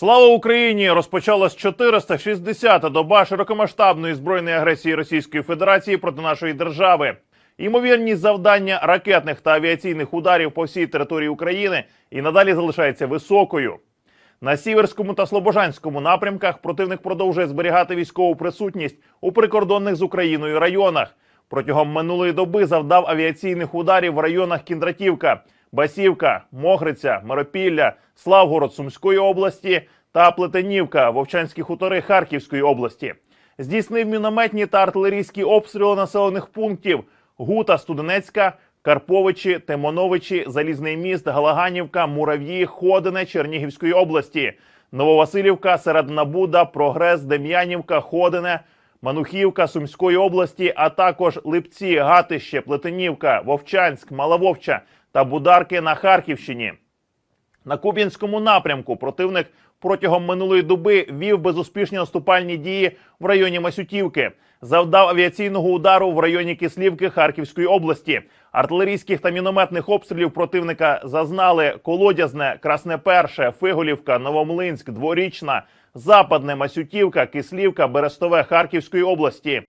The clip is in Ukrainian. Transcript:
Слава Україні! Розпочалась 460-та доба широкомасштабної збройної агресії Російської Федерації проти нашої держави. Ймовірність завдання ракетних та авіаційних ударів по всій території України і надалі залишається високою. На сіверському та слобожанському напрямках противник продовжує зберігати військову присутність у прикордонних з Україною районах. Протягом минулої доби завдав авіаційних ударів в районах Кіндратівка, Басівка, Могриця, Миропілля, Славгород Сумської області та Плетенівка, Вовчанські хутори Харківської області. Здійснив мінометні та артилерійські обстріли населених пунктів Гута, Студенецька, Карповичі, Тимоновичі, Залізний міст, Галаганівка, Мурав'ї, Ходине Чернігівської області, Нововасилівка, Середнабуда, Прогрес, Дем'янівка, Ходине, Манухівка Сумської області, а також Липці, Гатище, Плетенівка, Вовчанськ, Малововча та Бударки на Харківщині. На Куб'янському напрямку противник протягом минулої доби вів безуспішні наступальні дії в районі Масютівки, завдав авіаційного удару в районі Кислівки Харківської області. Артилерійських та мінометних обстрілів противника зазнали Колодязне, Красне Перше, Фиголівка, Новомлинськ, Дворічна, Западне, Масютівка, Кислівка, Берестове Харківської області.